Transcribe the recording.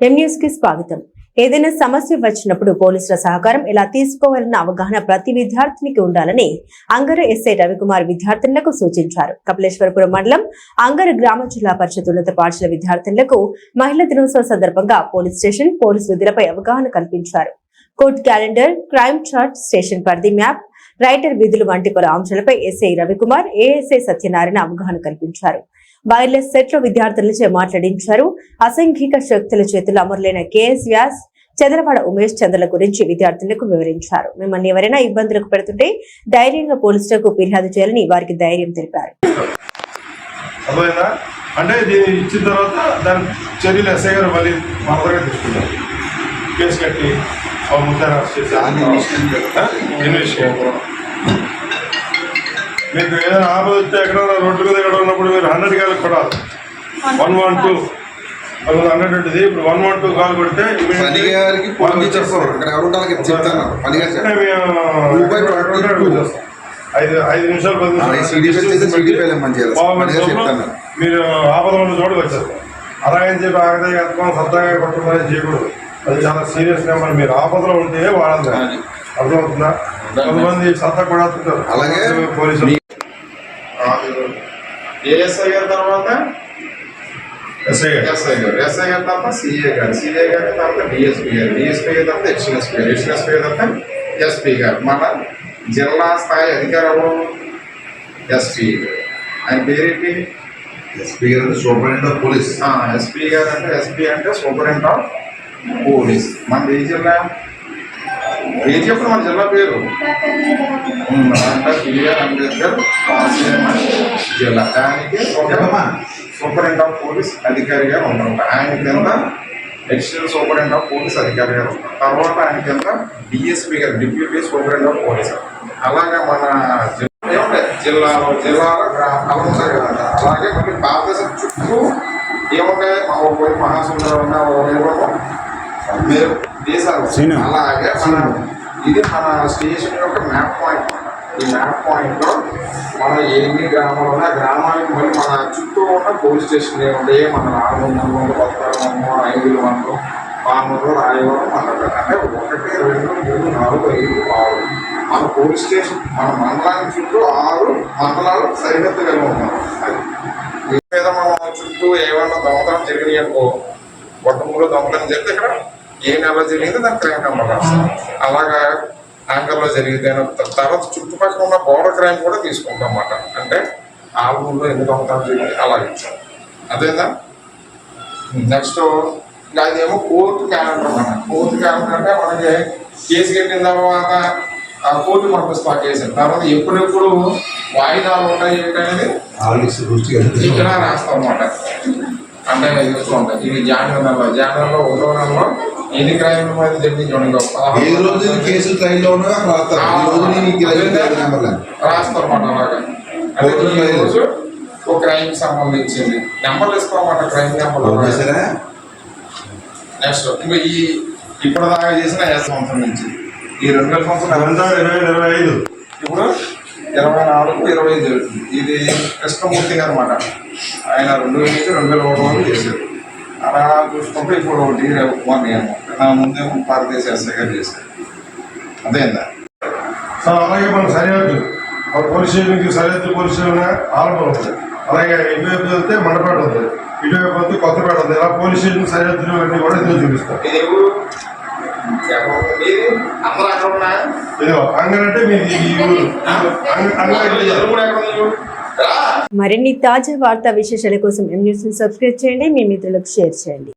ఎం కి స్వాగతం. ఏదైనా సమస్య వచ్చినప్పుడు పోలీసుల సహకారం ఎలా తీసుకోవాలన్న అవగాహన ప్రతి విద్యార్థినికి ఉండాలని అంగర ఎస్ఐ రవికుమార్ విద్యార్థులకు సూచించారు. కపిలేశ్వరపురం మండలం అంగర గ్రామ జిల్లా పరిషత్ ఉన్నత పాఠశాల విద్యార్థులకు మహిళా దినోత్సవం సందర్భంగా పోలీస్ స్టేషన్ పోలీసు విధులపై అవగాహన కల్పించారు. Court calendar crime chart station పరిధి మ్యాప్ రైటర్ విధులు వంటి పలు అంశాలపై ఎస్ఐ రవికుమార్ ఏఎస్ఐ సత్యనారాయణ అవగాహన కల్పించారు. వైర్లెస్ సెట్లో విద్యార్థులచే మాట్లాడించారు. అసంఘిక శక్తుల చేతులు అమరులైన కేఎస్ వ్యాస్ చంద్రవాడ ఉమేష్ చంద్రల గురించి విద్యార్థులకు వివరించారు. మిమ్మల్ని ఎవరైనా ఇబ్బందులకు పెడుతుంటే ధైర్యంగా పోలీసులకు ఫిర్యాదు చేయాలని వారికి ధైర్యం తెలిపారు. అంటే దీన్ని ఇచ్చిన తర్వాత దాని చర్యలు ఎస్ఐ గారు మళ్ళీ మన దగ్గర తీసుకుంటారు. కేసు కట్టి అరెస్ట్ చేసి? మీకు ఏదైనా ఆపద వస్తే ఎక్కడైనా రోడ్డు మీద ఎక్కడ ఉన్నప్పుడు మీరు హండ్రెడ్ కాల్ కొడాలి వన్ వన్ టూ. హండ్రెడ్ ఉంటుంది ఇప్పుడు వన్ వన్ టూ కాల్ కొడితే. ఐదు ఐదు నిమిషాలు పది. మీరు ఆపద ఉన్న చోటుకు వచ్చారు అలాగని చెప్పి ఆగదే ఎత్తుకొని సరదాగా కొట్టడం చేయకూడదు. అది చాలా సీరియస్ నెంబర్. మీరు ఆపదలో ఉంటే వాడాలి అది. అర్థమవుతుందా? కొంతమంది సత్తా కూడా అలాగే పోలీసులు. ఏఎస్ఐ గారి తర్వాత? ఎస్ఐ గారు. ఎస్ఐ గారు. ఎస్ఐ గారి తర్వాత సిఏ గారు. సిఏ గారి తర్వాత డిఎస్పీ గారు. డిఎస్పీ గారి తర్వాత హెచ్ఎస్పీ గారు. హెచ్ఎస్పీ గారి తర్వాత ఎస్పీ గారు. మన జిల్లా స్థాయి అధికారులు ఎస్పీ. ఆయన పేరేంటి? ఎస్పీ గారు సూపరింటెండెంట్ ఆఫ్ పోలీస్. ఎస్పీ గారు అంటే ఎస్పీ అంటే సూపరింటెండెంట్ ఆఫ్ పోలీస్. మన ఏ జిల్లా? ఏం చెప్పండి మన జిల్లా పేరు. డాక్టర్ బిఆర్ అంబేద్కర్ కోనసీమ జిల్లా దానికి ఒక సూపరింటెండెంట్ ఆఫ్ పోలీస్ అధికారి గారు ఉంటారు ఆయన కింద అడిషనల్ సూపరింటెండెంట్ ఆఫ్ పోలీస్ అధికారి గారు ఉంటారు తర్వాత ఆయన కింద డిఎస్పీ గారు డిప్యూటీ సూపరింటెండెంట్ ఆఫ్ పోలీస్ అలాగే మన జిల్లా? జిల్లాలో జిల్లాలో గ్రామాలు ఉంటాయి కదా. అలాగే మనకి భారతదేశం చుట్టూ ఏముంటాయి? మా పోయి మహాసుందరం ఉన్న దేశాలు అలాగే మన ఇది మన స్టేషన్ యొక్క మ్యాప్ పాయింట్. ఈ మ్యాప్ పాయింట్లో మనం మన ఎన్ని గ్రామాలు ఉన్నాయి గ్రామానికి మళ్ళీ మన చుట్టూ ఉన్న పోలీస్ స్టేషన్ ఏముంటాయి మన రామగుండం కొత్తగూడెం ఐదు వందలు పాములు రాయవరం మన అంటే ఒకటి రెండు మూడు నాలుగు ఐదు ఆరు. మన పోలీస్ స్టేషన్ మన మండలానికి చుట్టూ ఆరు మండలాలు సరిహద్దు కలిగి ఉన్నాం అది. మీద మనం చుట్టూ ఏమన్నా దొంగతనం జరిగినాయి అనుకో కుటుంబంలో దొంగతనం జరిగితే ఇక్కడ ఏ నెల జరిగిందో దాని క్రైమ్ నెంబర్ రాస్తాం. అలాగా యాంకర్లో జరిగితే తర్వాత చుట్టుపక్కల ఉన్న బోర్డర్ క్రైమ్ కూడా తీసుకుంటాం అన్నమాట. అంటే ఆల్బూర్లో ఎన్ని దొంగతనం జరిగింది అలాగే ఇచ్చాం అదేందా నెక్స్ట్ అదేమో కోర్టు క్యాలెండర్ అన్నమాట. కోర్టు క్యాలెండర్ అంటే మనకి కేసు కట్టిన తర్వాత ఆ కోర్టు పంపిస్తాం ఆ కేసు తర్వాత ఎప్పుడెప్పుడు వాయిదాలు ఉంటాయి ఏంటనేది ఇక్కడ రాస్తాం అన్నమాట. అంటే ఇది జాన్వరి నెలలో. జనవరిలో ఒకటో నెలలో ఎన్ని క్రైమ్ మీద ఏ రోజు కేసు ట్రైల్లో ఉన్నా రాస్తారు. ఈ రోజు అలాగా. అంటే ఈ రోజు ఒక క్రైమ్ సంబంధించింది. నెంబర్లు ఇస్తామన్నమాట క్రైమ్ నెక్స్ట్ ఇంకా ఈ ఇప్పుడు దాకా చేసిన సంవత్సరం నుంచి. ఈ రెండు వేల సంవత్సరం ఇరవై ఇరవై ఐదు. ఇప్పుడు ఇరవై నాలుగు ఇరవై ఐదు. జరుగుతుంది ఇది కృష్ణమూర్తి గారు అనమాట ఆయన రెండు వేల నుంచి రెండు వేల ఒకటి వరకు చేశారు. అలా చూసుకుంటే ఇప్పుడు ఒకటి కుమార్ నేను నా ముందేమో భారతదేశ ఎస్ఐ గారు చేశారు. అదేందా? సో అలాగే మన సరిహద్దు మన పోలీస్ స్టేషన్కి సరిహద్దు పోలీస్ స్టేషన్ ఉంటుంది అలాగే ఇటువైపు వెళ్తే మండపేట ఉంది. ఇటువైపు వెళ్తే కొత్తపేట ఉంది. ఇలా పోలీస్ స్టేషన్ సరిహద్దులు అన్నీ కూడా ఇందులో చూపిస్తాం? మీది ఇదిగో అంగనంటే మీది ఈ ఊరు. మరిన్ని తాజా వార్తా విశేషాల కోసం ఎం న్యూస్ని సబ్స్క్రైబ్ చేయండి. మీ మిత్రులకు షేర్ చేయండి.